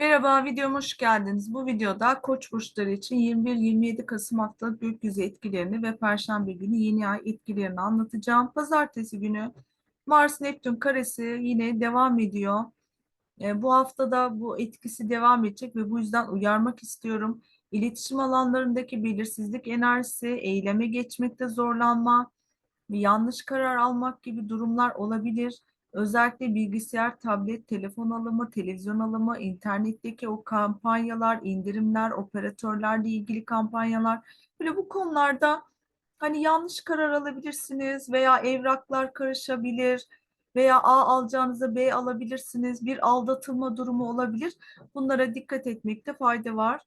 Merhaba, videoma hoş geldiniz. Bu videoda Koç burçları için 21-27 Kasım haftalık gökyüzü etkilerini ve Perşembe günü yeni ay etkilerini anlatacağım. Pazartesi günü Mars Neptün karesi yine devam ediyor. E, bu haftada bu etkisi devam edecek ve bu yüzden uyarmak istiyorum. İletişim alanlarındaki belirsizlik enerjisi, eyleme geçmekte zorlanma, yanlış karar almak gibi durumlar olabilir. Özellikle bilgisayar, tablet, telefon alımı, televizyon alımı, internetteki o kampanyalar, indirimler, operatörlerle ilgili kampanyalar. Böyle bu konularda hani yanlış karar alabilirsiniz veya evraklar karışabilir veya A alacağınıza B alabilirsiniz. Bir aldatılma durumu olabilir. Bunlara dikkat etmekte fayda var.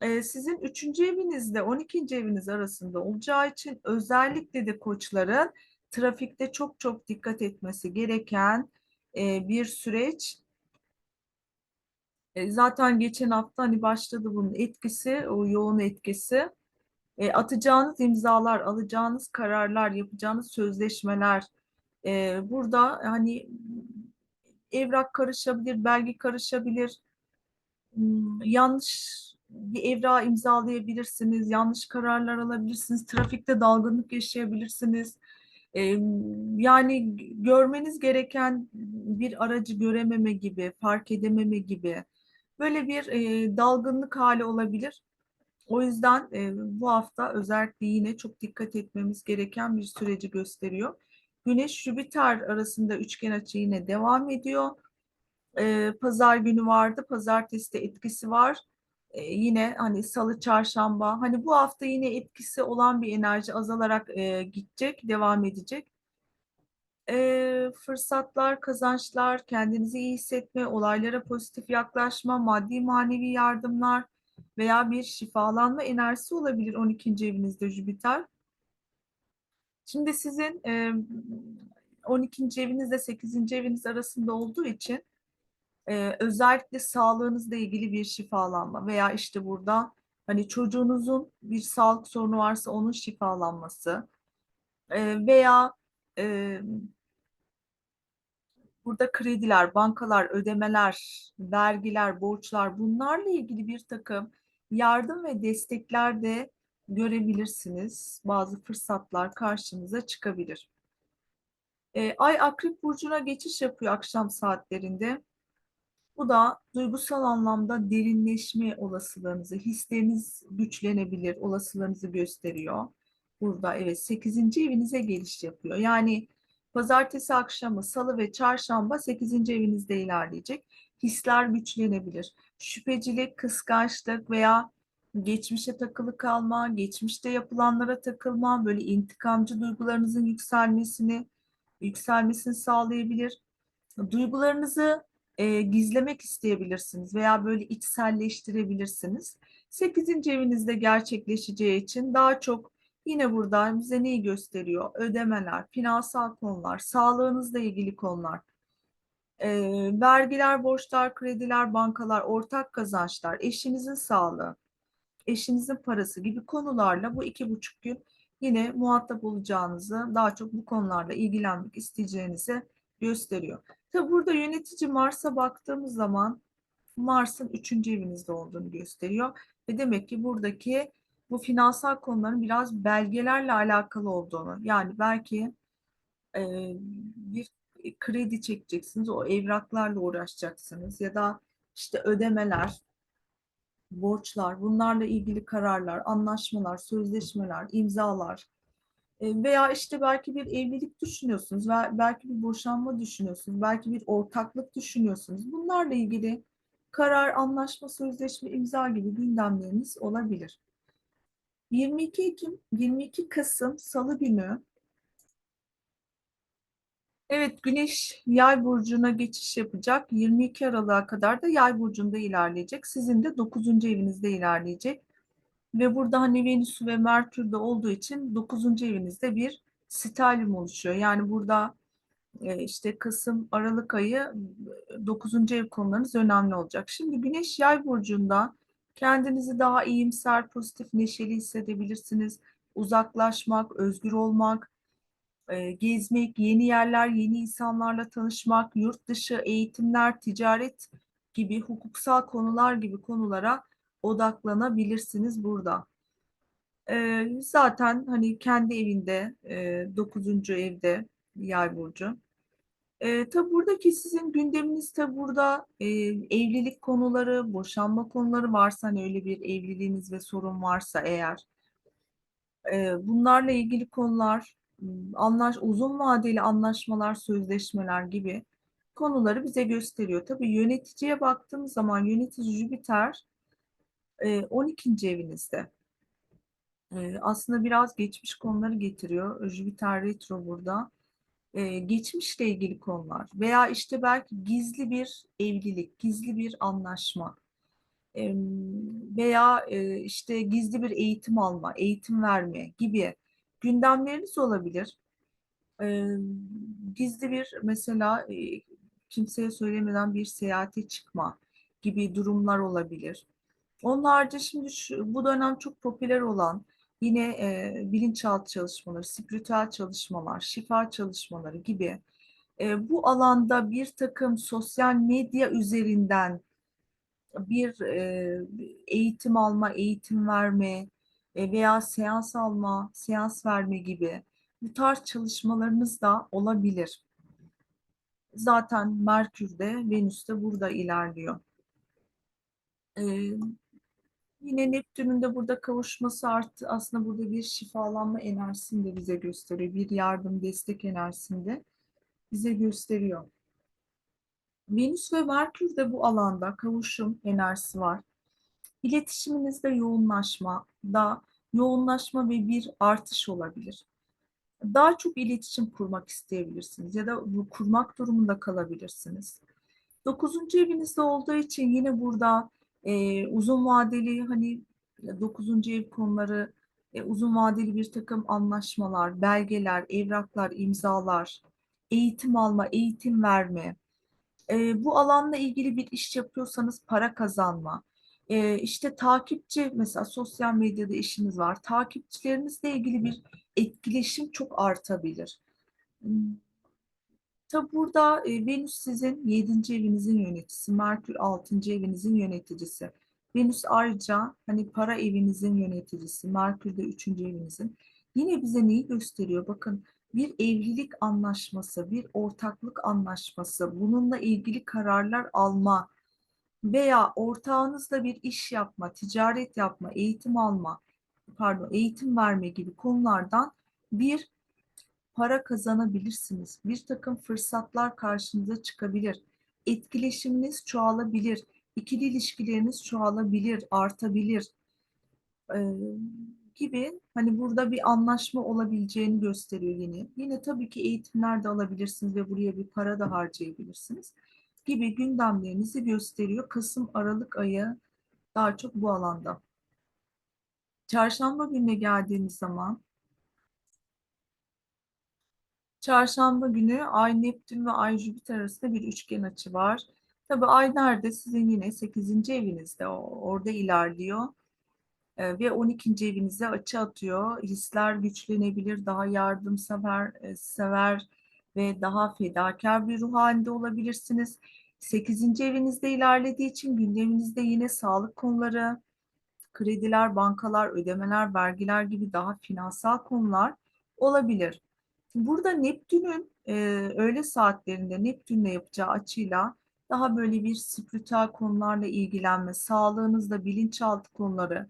Ee, sizin üçüncü evinizde 12. eviniz arasında olacağı için özellikle de koçların trafikte çok çok dikkat etmesi gereken e, bir süreç. E, zaten geçen hafta hani başladı bunun etkisi, o yoğun etkisi. E, atacağınız imzalar, alacağınız kararlar, yapacağınız sözleşmeler. e, burada hani evrak karışabilir, belge karışabilir Hmm, yanlış bir evrağı imzalayabilirsiniz, yanlış kararlar alabilirsiniz, trafikte dalgınlık yaşayabilirsiniz. Yani görmeniz gereken bir aracı görememe gibi, fark edememe gibi böyle bir e, dalgınlık hali olabilir. O yüzden e, bu hafta özellikle yine çok dikkat etmemiz gereken bir süreci gösteriyor. Güneş-Jüpiter arasında üçgen açı yine devam ediyor. E, pazar günü vardı. Pazartesi de etkisi var. Yine hani salı, çarşamba. Hani bu hafta yine etkisi olan bir enerji azalarak e, gidecek, devam edecek. E, fırsatlar, kazançlar, kendinizi iyi hissetme, olaylara pozitif yaklaşma, maddi manevi yardımlar veya bir şifalanma enerjisi olabilir 12. evinizde Jüpiter. Şimdi sizin e, 12. evinizle 8. eviniz arasında olduğu için özellikle sağlığınızla ilgili bir şifalanma veya işte burada hani çocuğunuzun bir sağlık sorunu varsa onun şifalanması veya burada krediler, bankalar, ödemeler, vergiler, borçlar bunlarla ilgili bir takım yardım ve destekler de görebilirsiniz. Bazı fırsatlar karşınıza çıkabilir. Ay Akrep Burcu'na geçiş yapıyor akşam saatlerinde. Bu da duygusal anlamda derinleşme olasılığınızı, hisleriniz güçlenebilir olasılığınızı gösteriyor. Burada evet 8. evinize geliş yapıyor. Yani pazartesi akşamı, salı ve çarşamba 8. evinizde ilerleyecek. Hisler güçlenebilir. Şüphecilik, kıskançlık veya geçmişe takılı kalma, geçmişte yapılanlara takılma, böyle intikamcı duygularınızın yükselmesini, yükselmesini sağlayabilir. Duygularınızı e, gizlemek isteyebilirsiniz veya böyle içselleştirebilirsiniz. Sekizinci evinizde gerçekleşeceği için daha çok yine burada bize neyi gösteriyor? Ödemeler, finansal konular, sağlığınızla ilgili konular, e, vergiler, borçlar, krediler, bankalar, ortak kazançlar, eşinizin sağlığı, eşinizin parası gibi konularla bu iki buçuk gün yine muhatap olacağınızı, daha çok bu konularla ilgilenmek isteyeceğinizi gösteriyor. Tabi burada yönetici Mars'a baktığımız zaman Mars'ın üçüncü evinizde olduğunu gösteriyor. Ve demek ki buradaki bu finansal konuların biraz belgelerle alakalı olduğunu yani belki e, bir kredi çekeceksiniz o evraklarla uğraşacaksınız ya da işte ödemeler borçlar bunlarla ilgili kararlar anlaşmalar sözleşmeler imzalar veya işte belki bir evlilik düşünüyorsunuz, belki bir boşanma düşünüyorsunuz, belki bir ortaklık düşünüyorsunuz. Bunlarla ilgili karar, anlaşma, sözleşme, imza gibi gündemleriniz olabilir. 22 Ekim, 22 Kasım Salı günü Evet, Güneş Yay burcuna geçiş yapacak. 22 Aralık'a kadar da Yay burcunda ilerleyecek. Sizin de 9. evinizde ilerleyecek. Ve burada hani Venüs ve Merkür de olduğu için 9. evinizde bir stelyum oluşuyor. Yani burada e, işte Kasım, Aralık ayı 9. ev konularınız önemli olacak. Şimdi Güneş Yay burcunda kendinizi daha iyimser, pozitif, neşeli hissedebilirsiniz. Uzaklaşmak, özgür olmak, e, gezmek, yeni yerler, yeni insanlarla tanışmak, yurt dışı eğitimler, ticaret gibi hukuksal konular gibi konulara odaklanabilirsiniz burada. Ee, zaten hani kendi evinde e, 9. evde yay burcu. E, tabi buradaki sizin gündeminiz tabi burada e, evlilik konuları, boşanma konuları varsa hani öyle bir evliliğiniz ve sorun varsa eğer e, bunlarla ilgili konular, anlaş, uzun vadeli anlaşmalar, sözleşmeler gibi konuları bize gösteriyor. Tabii yöneticiye baktığımız zaman yönetici Jüpiter e, 12. evinizde. E, aslında biraz geçmiş konuları getiriyor. Jüpiter retro burada. E, geçmişle ilgili konular veya işte belki gizli bir evlilik, gizli bir anlaşma e, veya e, işte gizli bir eğitim alma, eğitim verme gibi gündemleriniz olabilir. E, gizli bir mesela e, kimseye söylemeden bir seyahate çıkma gibi durumlar olabilir. Onun harici şimdi şu, bu dönem çok popüler olan yine e, bilinçaltı çalışmaları, spiritüel çalışmalar, şifa çalışmaları gibi e, bu alanda bir takım sosyal medya üzerinden bir e, eğitim alma, eğitim verme e, veya seans alma, seans verme gibi bu tarz çalışmalarınız da olabilir. Zaten Merkür de Venüs de burada ilerliyor. E, Yine Neptün'ün de burada kavuşması artı aslında burada bir şifalanma enerjisini de bize gösteriyor. Bir yardım, destek enerjisini de bize gösteriyor. Venüs ve Merkür de bu alanda kavuşum enerjisi var. İletişiminizde yoğunlaşma, da yoğunlaşma ve bir artış olabilir. Daha çok iletişim kurmak isteyebilirsiniz ya da bu kurmak durumunda kalabilirsiniz. Dokuzuncu evinizde olduğu için yine burada e, uzun vadeli hani dokuzuncu ev konuları e, uzun vadeli bir takım anlaşmalar, belgeler, evraklar, imzalar, eğitim alma, eğitim verme. E, bu alanla ilgili bir iş yapıyorsanız para kazanma. E, işte takipçi mesela sosyal medyada işiniz var. Takipçilerinizle ilgili bir etkileşim çok artabilir. Tabi burada e, Venüs sizin 7. evinizin yöneticisi, Merkür 6. evinizin yöneticisi. Venüs ayrıca hani para evinizin yöneticisi, Merkür de 3. evinizin. Yine bize neyi gösteriyor? Bakın bir evlilik anlaşması, bir ortaklık anlaşması, bununla ilgili kararlar alma veya ortağınızla bir iş yapma, ticaret yapma, eğitim alma, pardon eğitim verme gibi konulardan bir para kazanabilirsiniz. Bir takım fırsatlar karşınıza çıkabilir. Etkileşiminiz çoğalabilir. İkili ilişkileriniz çoğalabilir, artabilir. Ee, gibi hani burada bir anlaşma olabileceğini gösteriyor yine. Yine tabii ki eğitimler de alabilirsiniz ve buraya bir para da harcayabilirsiniz gibi gündemlerinizi gösteriyor. Kasım Aralık ayı daha çok bu alanda. Çarşamba gününe geldiğimiz zaman Çarşamba günü Ay Neptün ve Ay Jüpiter arasında bir üçgen açı var. Tabi Ay nerede? Sizin yine 8. evinizde orada ilerliyor. Ee, ve 12. evinize açı atıyor. Hisler güçlenebilir, daha yardımsever e, sever ve daha fedakar bir ruh halinde olabilirsiniz. 8. evinizde ilerlediği için gündeminizde yine sağlık konuları, krediler, bankalar, ödemeler, vergiler gibi daha finansal konular olabilir. Burada Neptün'ün e, öğle saatlerinde Neptün'le yapacağı açıyla daha böyle bir spiritüel konularla ilgilenme, sağlığınızda bilinçaltı konuları,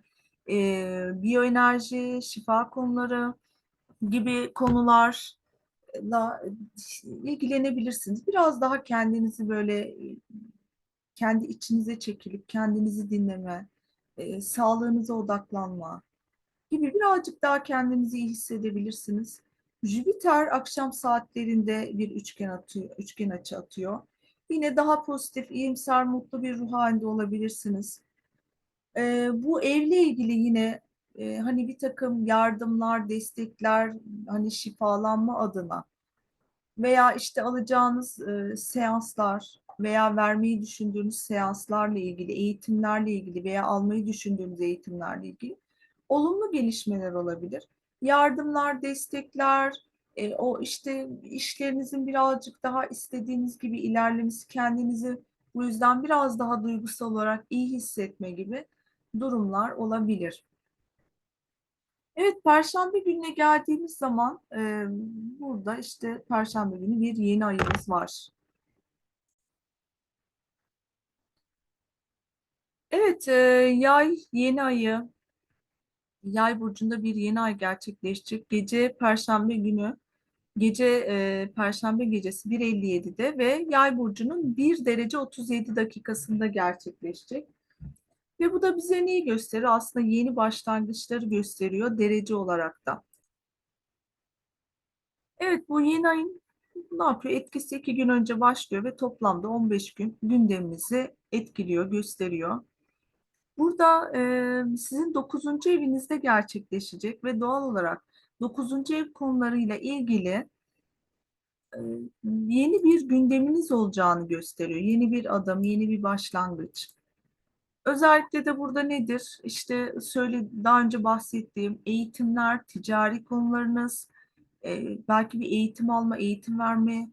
e, biyoenerji, şifa konuları gibi konularla ilgilenebilirsiniz. Biraz daha kendinizi böyle kendi içinize çekilip kendinizi dinleme, e, sağlığınıza odaklanma gibi birazcık daha kendinizi iyi hissedebilirsiniz. Jüpiter akşam saatlerinde bir üçgen atıyor, üçgen açı atıyor. Yine daha pozitif, iyimser, mutlu bir ruh halinde olabilirsiniz. Ee, bu evle ilgili yine e, hani bir takım yardımlar, destekler, hani şifalanma adına veya işte alacağınız e, seanslar veya vermeyi düşündüğünüz seanslarla ilgili, eğitimlerle ilgili veya almayı düşündüğünüz eğitimlerle ilgili olumlu gelişmeler olabilir yardımlar, destekler, e, o işte işlerinizin birazcık daha istediğiniz gibi ilerlemesi, kendinizi Bu yüzden biraz daha duygusal olarak iyi hissetme gibi durumlar olabilir. Evet, Perşembe gününe geldiğimiz zaman e, burada işte Perşembe günü bir yeni ayımız var. Evet, e, yay yeni ayı, yay burcunda bir yeni ay gerçekleşecek. Gece Perşembe günü, gece e, Perşembe gecesi 1.57'de ve yay burcunun 1 derece 37 dakikasında gerçekleşecek. Ve bu da bize neyi gösterir? Aslında yeni başlangıçları gösteriyor derece olarak da. Evet bu yeni ayın ne yapıyor? Etkisi iki gün önce başlıyor ve toplamda 15 gün gündemimizi etkiliyor, gösteriyor. Burada e, sizin 9. evinizde gerçekleşecek ve doğal olarak 9. ev konularıyla ilgili e, yeni bir gündeminiz olacağını gösteriyor. Yeni bir adım, yeni bir başlangıç. Özellikle de burada nedir? İşte söyle daha önce bahsettiğim eğitimler, ticari konularınız, e, belki bir eğitim alma, eğitim verme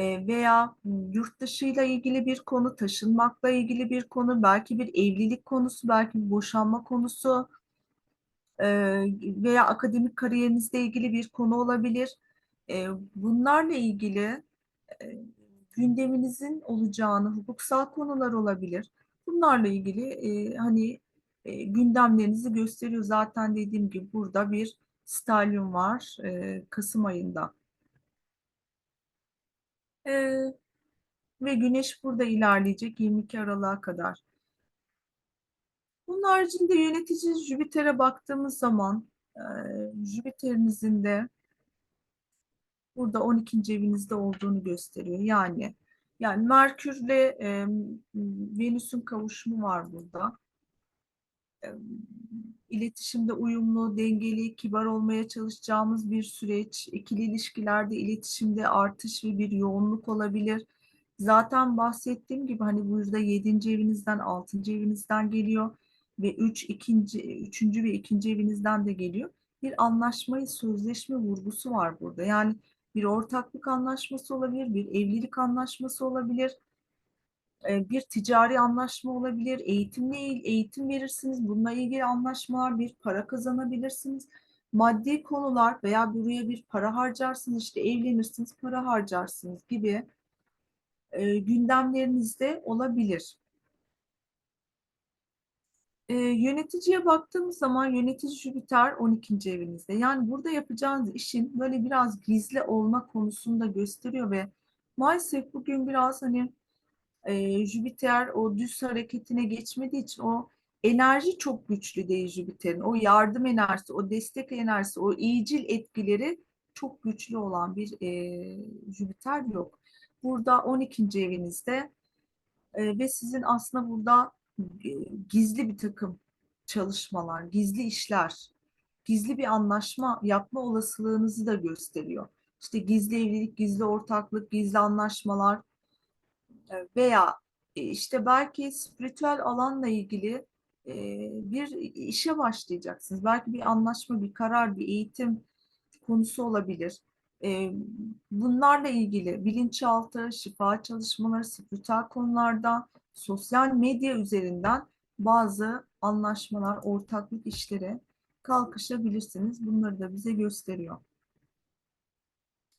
veya yurt dışıyla ilgili bir konu, taşınmakla ilgili bir konu, belki bir evlilik konusu, belki bir boşanma konusu e, veya akademik kariyerinizle ilgili bir konu olabilir. E, bunlarla ilgili e, gündeminizin olacağını, hukuksal konular olabilir. Bunlarla ilgili e, hani e, gündemlerinizi gösteriyor. Zaten dediğim gibi burada bir stalyum var e, Kasım ayında. E, ve Güneş burada ilerleyecek 22 Aralık'a kadar. Bunun haricinde yönetici Jüpiter'e baktığımız zaman e, Jüpiter'inizin de burada 12. evinizde olduğunu gösteriyor. Yani yani Merkür'le e, Venüs'ün kavuşumu var burada. İletişimde uyumlu, dengeli, kibar olmaya çalışacağımız bir süreç. İkili ilişkilerde iletişimde artış ve bir yoğunluk olabilir. Zaten bahsettiğim gibi hani burada 7. evinizden, 6. evinizden geliyor ve 3 ikinci 3. ve 2. evinizden de geliyor. Bir anlaşmayı, sözleşme vurgusu var burada. Yani bir ortaklık anlaşması olabilir, bir evlilik anlaşması olabilir, bir ticari anlaşma olabilir, eğitimle eğitim verirsiniz, bununla ilgili anlaşmalar, bir para kazanabilirsiniz. Maddi konular veya buraya bir para harcarsınız, işte evlenirsiniz, para harcarsınız gibi e, gündemlerinizde olabilir. E, yöneticiye baktığımız zaman yönetici Jüpiter 12. evinizde. Yani burada yapacağınız işin böyle biraz gizli olma konusunu da gösteriyor ve maalesef bugün biraz hani e, Jüpiter o düz hareketine geçmediği için o enerji çok güçlü değil Jüpiter'in. O yardım enerjisi, o destek enerjisi, o iyicil etkileri çok güçlü olan bir e, Jüpiter yok. Burada 12. evinizde e, ve sizin aslında burada e, gizli bir takım çalışmalar, gizli işler, gizli bir anlaşma yapma olasılığınızı da gösteriyor. İşte gizli evlilik, gizli ortaklık, gizli anlaşmalar veya e, işte belki spiritüel alanla ilgili bir işe başlayacaksınız. Belki bir anlaşma, bir karar, bir eğitim konusu olabilir. Bunlarla ilgili bilinçaltı, şifa çalışmaları, spiritüel konularda sosyal medya üzerinden bazı anlaşmalar, ortaklık işleri kalkışabilirsiniz. Bunları da bize gösteriyor.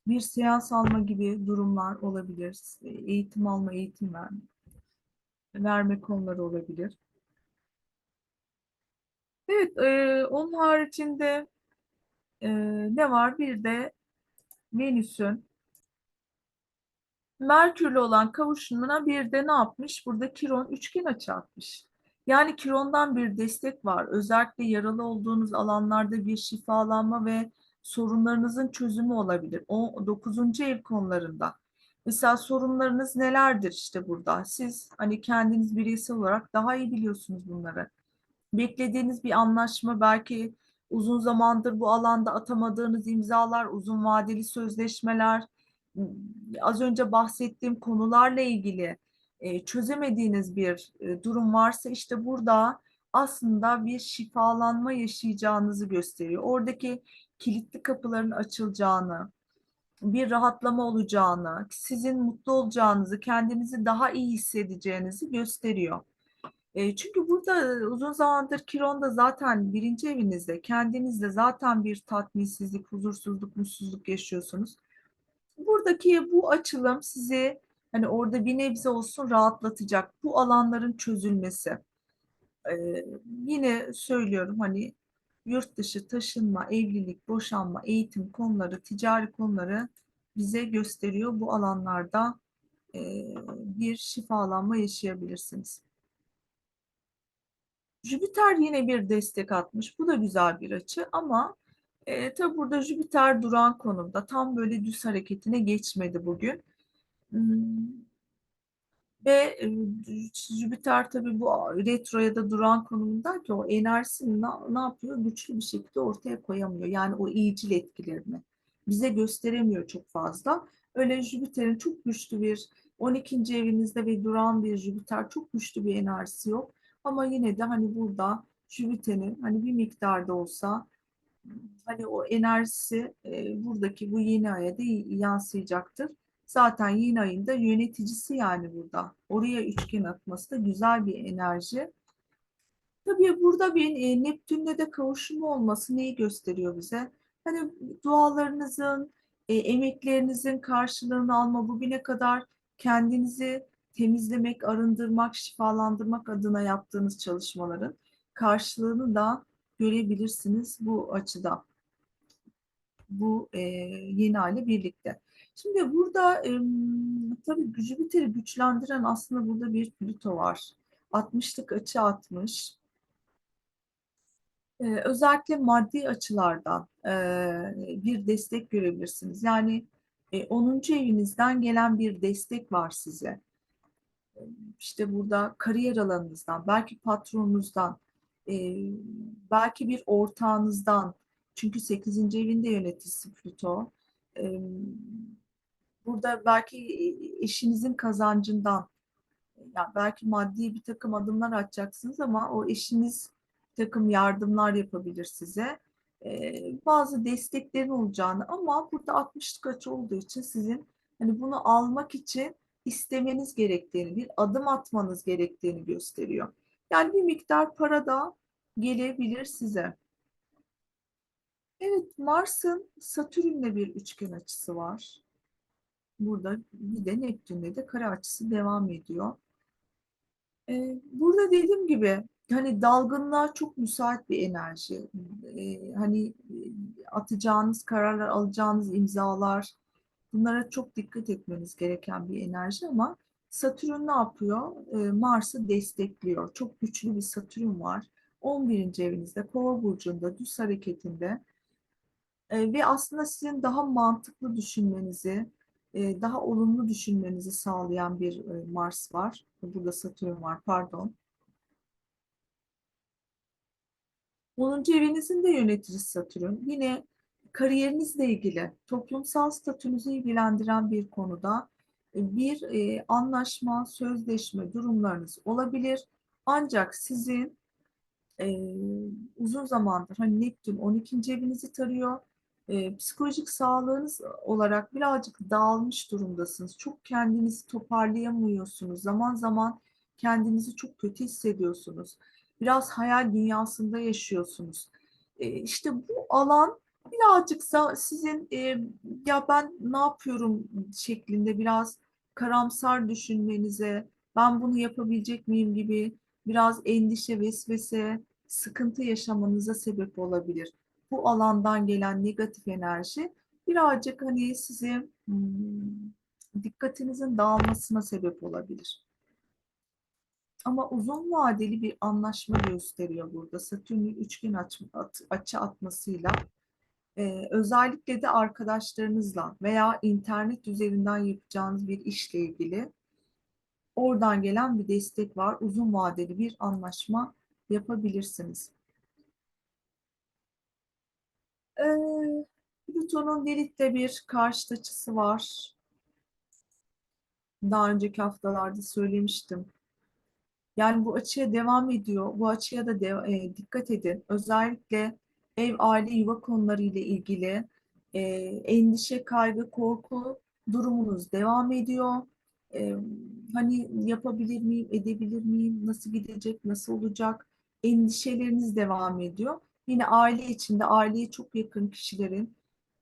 Bir seans alma gibi durumlar olabilir. Eğitim alma, eğitim verme, verme konuları olabilir. Evet, e, onun haricinde e, ne var? Bir de Venüs'ün Merkür'le olan kavuşumuna bir de ne yapmış? Burada Kiron üçgen açı atmış. Yani Kiron'dan bir destek var. Özellikle yaralı olduğunuz alanlarda bir şifalanma ve sorunlarınızın çözümü olabilir. O 9. ev konularında. Mesela sorunlarınız nelerdir işte burada? Siz hani kendiniz bireysel olarak daha iyi biliyorsunuz bunları. Beklediğiniz bir anlaşma belki uzun zamandır bu alanda atamadığınız imzalar, uzun vadeli sözleşmeler, az önce bahsettiğim konularla ilgili e, çözemediğiniz bir e, durum varsa işte burada aslında bir şifalanma yaşayacağınızı gösteriyor. Oradaki kilitli kapıların açılacağını, bir rahatlama olacağını, sizin mutlu olacağınızı, kendinizi daha iyi hissedeceğinizi gösteriyor. E, çünkü burada e, uzun zamandır Kiron'da zaten birinci evinizde, kendinizde zaten bir tatminsizlik, huzursuzluk, mutsuzluk yaşıyorsunuz. Buradaki bu açılım sizi hani orada bir nebze olsun rahatlatacak. Bu alanların çözülmesi. Ee, yine söylüyorum hani yurt dışı taşınma, evlilik, boşanma, eğitim konuları, ticari konuları bize gösteriyor. Bu alanlarda e, bir şifalanma yaşayabilirsiniz. Jüpiter yine bir destek atmış. Bu da güzel bir açı ama e, tabi burada Jüpiter duran konumda. Tam böyle düz hareketine geçmedi bugün. Hmm, ve e, Jüpiter tabii bu retroya da duran konumunda ki o enerjisini ne, ne yapıyor? Güçlü bir şekilde ortaya koyamıyor. Yani o iyicil etkilerini bize gösteremiyor çok fazla. Öyle Jüpiter'in çok güçlü bir 12. evinizde ve duran bir Jüpiter çok güçlü bir enerjisi yok. Ama yine de hani burada Jüpiter'in hani bir miktarda olsa hani o enerjisi e, buradaki bu yeni aya da yansıyacaktır. Zaten yeni ayında yöneticisi yani burada. Oraya üçgen atması da güzel bir enerji. Tabii burada bir e, Neptün'le de kavuşumu olması neyi gösteriyor bize? Hani dualarınızın, e, emeklerinizin karşılığını alma bugüne kadar kendinizi temizlemek, arındırmak, şifalandırmak adına yaptığınız çalışmaların karşılığını da görebilirsiniz bu açıda. Bu e, yeni hale birlikte. Şimdi burada e, tabii Jüpiter'i güçlendiren aslında burada bir Plüto var. 60'lık açı atmış. Ee, özellikle maddi açılardan e, bir destek görebilirsiniz. Yani e, 10. evinizden gelen bir destek var size. İşte burada kariyer alanınızdan, belki patronunuzdan, e, belki bir ortağınızdan, çünkü 8. evinde yöneticisi Plüto. E, burada belki eşinizin kazancından, yani belki maddi bir takım adımlar atacaksınız ama o eşiniz bir takım yardımlar yapabilir size. Ee, bazı desteklerin olacağını ama burada 60'lık açı olduğu için sizin hani bunu almak için istemeniz gerektiğini, bir adım atmanız gerektiğini gösteriyor. Yani bir miktar para da gelebilir size. Evet, Mars'ın Satürn'le bir üçgen açısı var. Burada bir de Neptün'le de kare açısı devam ediyor. Ee, burada dediğim gibi hani dalgınlığa çok müsait bir enerji. Ee, hani e, atacağınız kararlar, alacağınız imzalar bunlara çok dikkat etmeniz gereken bir enerji ama Satürn ne yapıyor? Ee, Mars'ı destekliyor. Çok güçlü bir Satürn var. 11. evinizde, Kova burcunda, düz hareketinde ee, ve aslında sizin daha mantıklı düşünmenizi, daha olumlu düşünmenizi sağlayan bir Mars var. Burada Satürn var, pardon. 10. evinizin de yöneticisi Satürn. Yine kariyerinizle ilgili, toplumsal statünüzü ilgilendiren bir konuda bir anlaşma, sözleşme durumlarınız olabilir. Ancak sizin uzun zamandır hani Neptün 12. evinizi tarıyor. Psikolojik sağlığınız olarak birazcık dağılmış durumdasınız. Çok kendinizi toparlayamıyorsunuz. Zaman zaman kendinizi çok kötü hissediyorsunuz biraz hayal dünyasında yaşıyorsunuz. E, işte bu alan birazcık sizin ya ben ne yapıyorum şeklinde biraz karamsar düşünmenize, ben bunu yapabilecek miyim gibi biraz endişe, vesvese, sıkıntı yaşamanıza sebep olabilir. Bu alandan gelen negatif enerji birazcık hani sizi hmm, dikkatinizin dağılmasına sebep olabilir. Ama uzun vadeli bir anlaşma gösteriyor burada. Satürn'ün üçgen aç, açı atmasıyla. Ee, özellikle de arkadaşlarınızla veya internet üzerinden yapacağınız bir işle ilgili oradan gelen bir destek var. Uzun vadeli bir anlaşma yapabilirsiniz. Ee, Plüton'un Lilith'te bir karşıt açısı var. Daha önceki haftalarda söylemiştim. Yani bu açıya devam ediyor. Bu açıya da de, e, dikkat edin. Özellikle ev, aile, yuva konuları ile ilgili e, endişe, kaygı, korku durumunuz devam ediyor. E, hani yapabilir miyim, edebilir miyim, nasıl gidecek, nasıl olacak? Endişeleriniz devam ediyor. Yine aile içinde aileye çok yakın kişilerin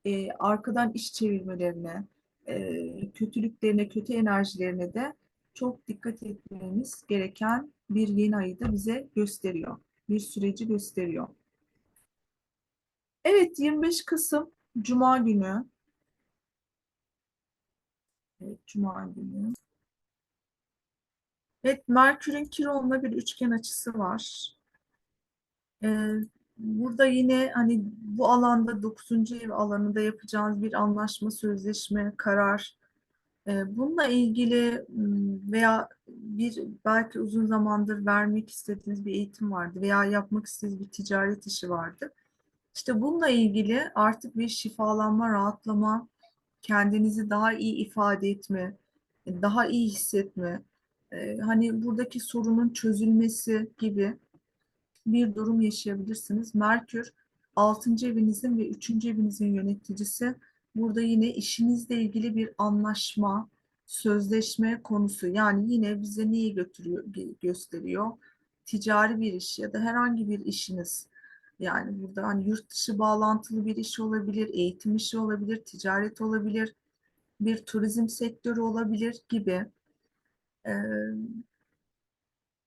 e, arkadan iş çevirmelerine, e, kötülüklerine, kötü enerjilerine de çok dikkat etmemiz gereken bir yeni ayı da bize gösteriyor. Bir süreci gösteriyor. Evet 25 Kasım Cuma günü. Evet, Cuma günü. Evet Merkür'ün Kiron'la bir üçgen açısı var. Ee, burada yine hani bu alanda 9. ev alanında yapacağınız bir anlaşma, sözleşme, karar. Ee, bununla ilgili veya bir belki uzun zamandır vermek istediğiniz bir eğitim vardı veya yapmak istediğiniz bir ticaret işi vardı. İşte bununla ilgili artık bir şifalanma, rahatlama, kendinizi daha iyi ifade etme, daha iyi hissetme, e, hani buradaki sorunun çözülmesi gibi bir durum yaşayabilirsiniz. Merkür 6. evinizin ve 3. evinizin yöneticisi. Burada yine işinizle ilgili bir anlaşma, sözleşme konusu. Yani yine bize neyi götürüyor, gösteriyor? Ticari bir iş ya da herhangi bir işiniz. Yani burada hani yurt dışı bağlantılı bir iş olabilir, eğitim işi olabilir, ticaret olabilir, bir turizm sektörü olabilir gibi. Ee,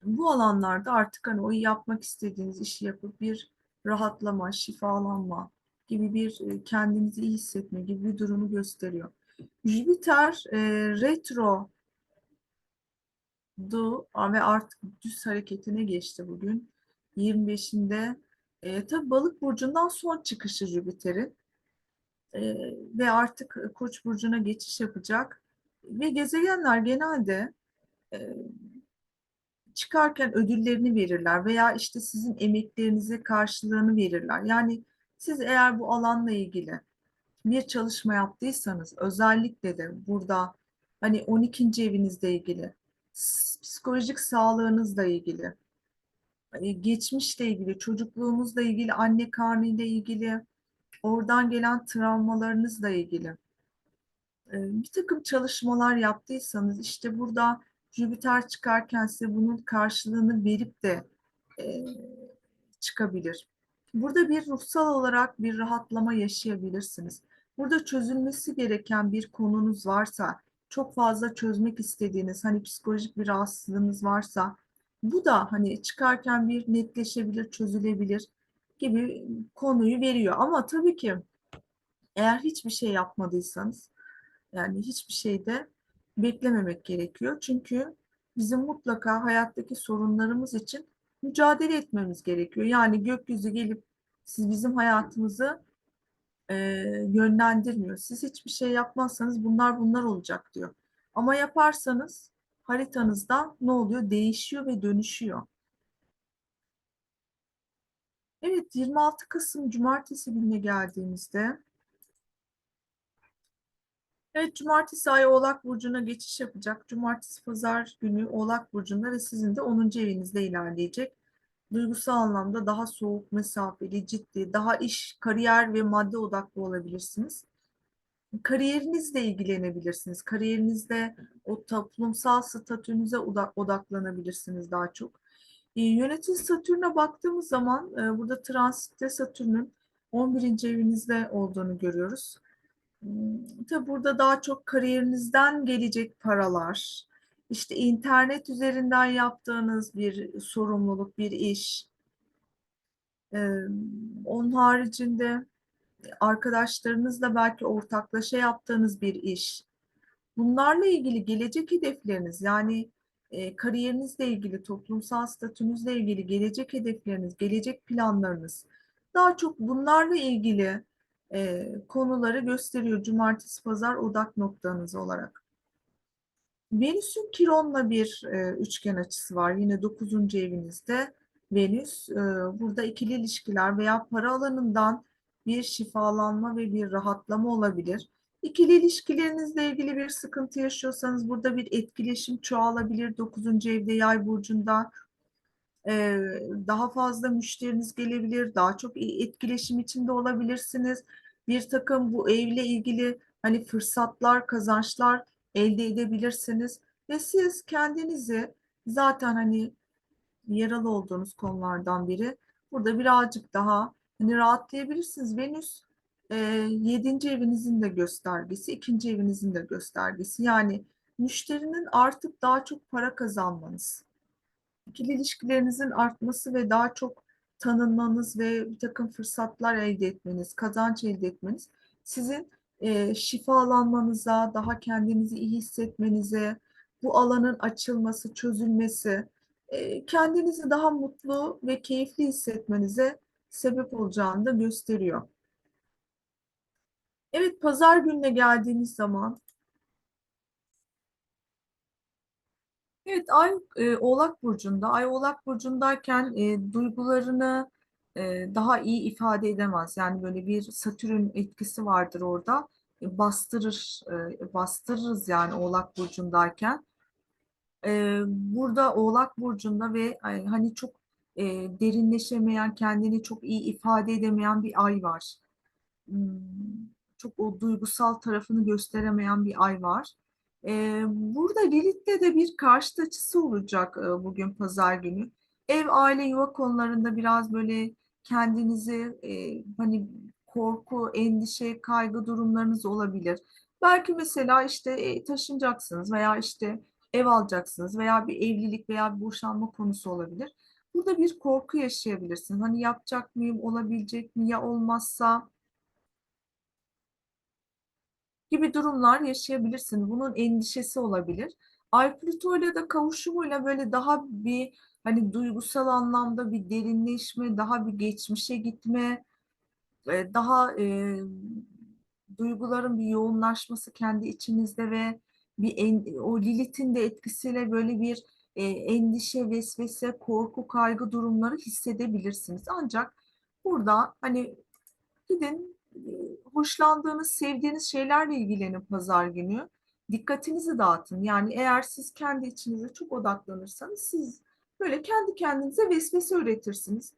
bu alanlarda artık hani o yapmak istediğiniz işi yapıp bir rahatlama, şifalanma gibi bir e, kendinizi iyi hissetme gibi bir durumu gösteriyor. Jüpiter e, retro du ve artık düz hareketine geçti bugün. 25'inde e, tabii balık burcundan son çıkışı Jüpiter'in e, ve artık Koç burcuna geçiş yapacak. Ve gezegenler genelde e, çıkarken ödüllerini verirler veya işte sizin emeklerinize karşılığını verirler. Yani siz eğer bu alanla ilgili bir çalışma yaptıysanız özellikle de burada hani 12. evinizle ilgili psikolojik sağlığınızla ilgili hani geçmişle ilgili çocukluğunuzla ilgili anne karnıyla ilgili oradan gelen travmalarınızla ilgili bir takım çalışmalar yaptıysanız işte burada Jüpiter çıkarken size bunun karşılığını verip de e, çıkabilir. Burada bir ruhsal olarak bir rahatlama yaşayabilirsiniz. Burada çözülmesi gereken bir konunuz varsa, çok fazla çözmek istediğiniz, hani psikolojik bir rahatsızlığınız varsa, bu da hani çıkarken bir netleşebilir, çözülebilir gibi konuyu veriyor. Ama tabii ki eğer hiçbir şey yapmadıysanız, yani hiçbir şeyde beklememek gerekiyor. Çünkü bizim mutlaka hayattaki sorunlarımız için mücadele etmemiz gerekiyor. Yani gökyüzü gelip siz bizim hayatımızı e, yönlendirmiyor. Siz hiçbir şey yapmazsanız bunlar bunlar olacak diyor. Ama yaparsanız haritanızda ne oluyor? Değişiyor ve dönüşüyor. Evet 26 Kasım Cumartesi gününe geldiğimizde Evet, cumartesi ayı Oğlak Burcu'na geçiş yapacak. Cumartesi, pazar günü Oğlak Burcu'nda ve sizin de 10. evinizde ilerleyecek. Duygusal anlamda daha soğuk, mesafeli, ciddi, daha iş, kariyer ve madde odaklı olabilirsiniz. Kariyerinizle ilgilenebilirsiniz. Kariyerinizde o toplumsal statünüze odaklanabilirsiniz daha çok. E, yönetim Satürn'e baktığımız zaman e, burada transitte Satürn'ün 11. evinizde olduğunu görüyoruz. Hmm, tabii burada daha çok kariyerinizden gelecek paralar, işte internet üzerinden yaptığınız bir sorumluluk, bir iş. Ee, onun haricinde arkadaşlarınızla belki ortaklaşa yaptığınız bir iş. Bunlarla ilgili gelecek hedefleriniz yani e, kariyerinizle ilgili, toplumsal statünüzle ilgili gelecek hedefleriniz, gelecek planlarınız daha çok bunlarla ilgili e, konuları gösteriyor cumartesi pazar odak noktanız olarak. Venüs'ün Kiron'la bir e, üçgen açısı var. Yine 9. evinizde Venüs. E, burada ikili ilişkiler veya para alanından bir şifalanma ve bir rahatlama olabilir. İkili ilişkilerinizle ilgili bir sıkıntı yaşıyorsanız burada bir etkileşim çoğalabilir. 9. evde yay burcunda daha fazla müşteriniz gelebilir, daha çok etkileşim içinde olabilirsiniz. Bir takım bu evle ilgili hani fırsatlar, kazançlar elde edebilirsiniz. Ve siz kendinizi zaten hani yaralı olduğunuz konulardan biri. Burada birazcık daha hani rahatlayabilirsiniz. Venüs e, 7. evinizin de göstergesi, ikinci evinizin de göstergesi. Yani müşterinin artık daha çok para kazanmanız, ikili ilişkilerinizin artması ve daha çok tanınmanız ve bir takım fırsatlar elde etmeniz, kazanç elde etmeniz sizin e, şifalanmanıza, daha kendinizi iyi hissetmenize, bu alanın açılması, çözülmesi, e, kendinizi daha mutlu ve keyifli hissetmenize sebep olacağını da gösteriyor. Evet, pazar gününe geldiğimiz zaman Evet, Ay e, Oğlak Burcu'nda. Ay Oğlak Burcu'ndayken e, duygularını e, daha iyi ifade edemez. Yani böyle bir Satürn etkisi vardır orada. E, bastırır, e, bastırırız yani Oğlak Burcu'ndayken. E, burada Oğlak Burcu'nda ve ay, hani çok e, derinleşemeyen, kendini çok iyi ifade edemeyen bir ay var. Hmm, çok o duygusal tarafını gösteremeyen bir ay var. Burada Lilith'te de bir karşıt açısı olacak bugün pazar günü. Ev, aile, yuva konularında biraz böyle kendinizi hani korku, endişe, kaygı durumlarınız olabilir. Belki mesela işte e, taşınacaksınız veya işte ev alacaksınız veya bir evlilik veya bir boşanma konusu olabilir. Burada bir korku yaşayabilirsiniz. Hani yapacak mıyım, olabilecek mi ya olmazsa gibi durumlar yaşayabilirsin. Bunun endişesi olabilir. Ay Plüto ile de kavuşumuyla böyle daha bir hani duygusal anlamda bir derinleşme, daha bir geçmişe gitme, daha e, duyguların bir yoğunlaşması kendi içinizde ve bir en, o Lilith'in de etkisiyle böyle bir e, endişe, vesvese, korku, kaygı durumları hissedebilirsiniz. Ancak burada hani Gidin hoşlandığınız, sevdiğiniz şeylerle ilgilenin pazar günü. Dikkatinizi dağıtın. Yani eğer siz kendi içinize çok odaklanırsanız siz böyle kendi kendinize vesvese üretirsiniz.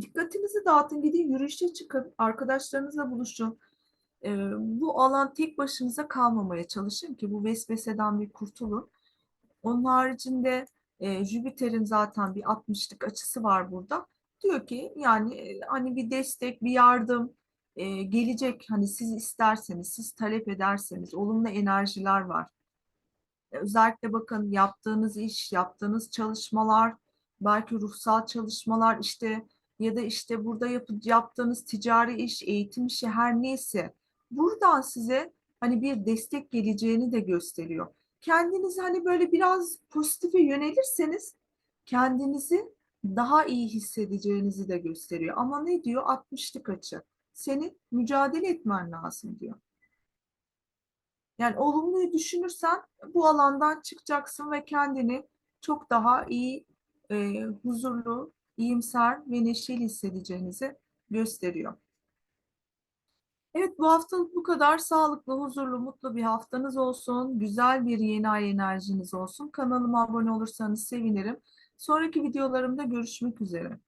Dikkatinizi dağıtın, gidin yürüyüşe çıkın, arkadaşlarınızla buluşun. Ee, bu alan tek başınıza kalmamaya çalışın ki bu vesveseden bir kurtulun. Onun haricinde e, Jüpiter'in zaten bir 60'lık açısı var burada. Diyor ki yani e, hani bir destek, bir yardım e, gelecek. Hani siz isterseniz, siz talep ederseniz olumlu enerjiler var. E, özellikle bakın yaptığınız iş, yaptığınız çalışmalar, belki ruhsal çalışmalar işte ya da işte burada yap yaptığınız ticari iş, eğitim işi her neyse buradan size hani bir destek geleceğini de gösteriyor. Kendinizi hani böyle biraz pozitife yönelirseniz kendinizi daha iyi hissedeceğinizi de gösteriyor. Ama ne diyor? 60'lık açı. Senin mücadele etmen lazım diyor. Yani olumluyu düşünürsen bu alandan çıkacaksın ve kendini çok daha iyi, e, huzurlu, iyimser ve neşeli hissedeceğinizi gösteriyor. Evet bu haftalık bu kadar sağlıklı, huzurlu, mutlu bir haftanız olsun. Güzel bir yeni ay enerjiniz olsun. Kanalıma abone olursanız sevinirim. Sonraki videolarımda görüşmek üzere.